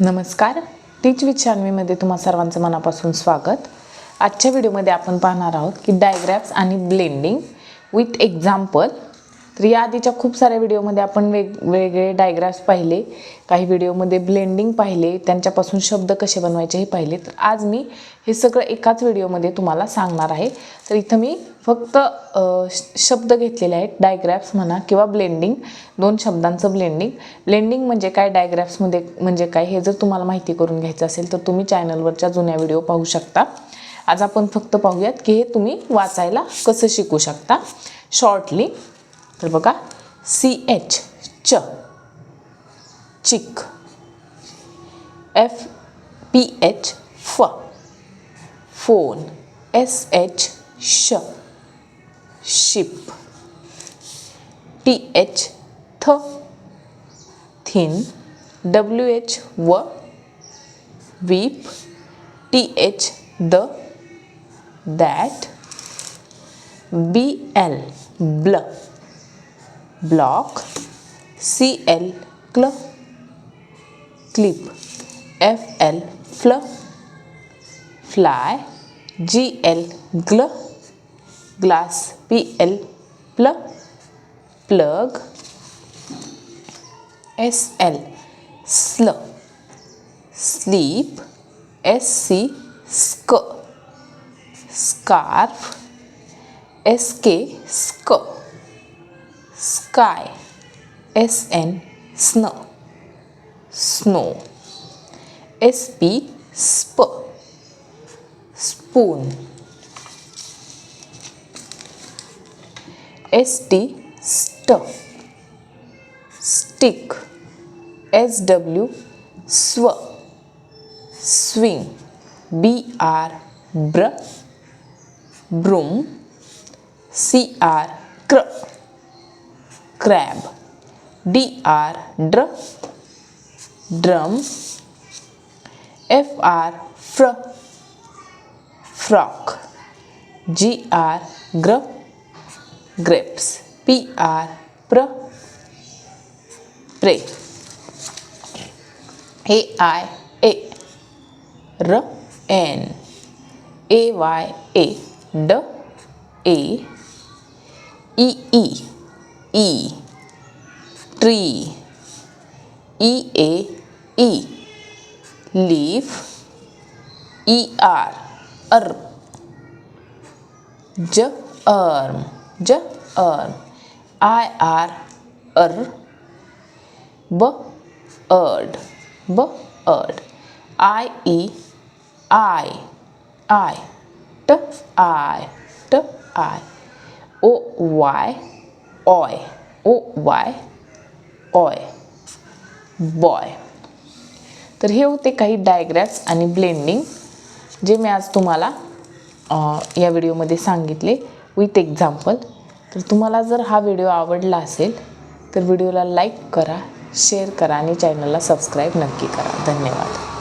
नमस्कार. Teach with छानवीमध्ये तुम्हा सर्वांचं मनापासून स्वागत. आजच्या व्हिडिओमध्ये आपण पाहणार आहोत की डायग्रॅफ्स आणि ब्लेंडिंग विथ एक्झाम्पल तर या आधीच्या खूप साऱ्या व्हिडिओमध्ये आपण वेगवेगळे डायग्राफ्स पाहिले. काही व्हिडिओमध्ये ब्लेंडिंग पाहिले. त्यांच्यापासून शब्द कसे बनवायचे हे पाहिले. तर आज मी हे सगळं एकाच व्हिडिओमध्ये तुम्हाला सांगणार आहे. तर इथं मी फक्त श- शब्द घेतलेले आहेत. डायग्राफ्स म्हणा किंवा ब्लेंडिंग दोन शब्दांचं ब्लेंडिंग ब्लेंडिंग म्हणजे काय? डायग्राफ्समध्ये म्हणजे काय? हे जर तुम्हाला माहिती करून घ्यायचं असेल तर तुम्ही चॅनलवरच्या जुन्या व्हिडिओ पाहू शकता. आज आपण फक्त पाहूयात की हे तुम्ही वाचायला कसं शिकू शकता. शॉर्टली तर बघा सी एच च चिक. एफ़ पी एच फ फ़ोन एस एच श शिप टी एच थ थिन डब्ल्यू एच व वीप टी एच द दॅट बी एल ब्ल block cl cl clip fl fl fly gl gl glass pl pl plug sl sl sleep sc sk scarf sk sk. S C स्क scarf S K स्क sky S N स्न snow S P स्प spoon S T स्ट stick S W स्व swing R क्र crab D R ड्र drum F R फ्र frock G R ग्र grapes P R प्र प्रे ए आय ए र एन ए वाय ए ड A E tree E A E leaf E R अर ज arm ज arm I R अर ब earned ब earned I E I I T I T I O Y oy O Y oy boy तर हे होते काही डायग्राफ्स आणि ब्लेंडिंग जे मी आज तुम्हाला या व्हिडिओमध्ये सांगितले. विथ एक्झाम्पल तर तुम्हाला जर हा व्हिडिओ आवडला असेल तर व्हिडिओला लाईक करा शेअर करा आणि चॅनलला सबस्क्राईब नक्की करा. धन्यवाद.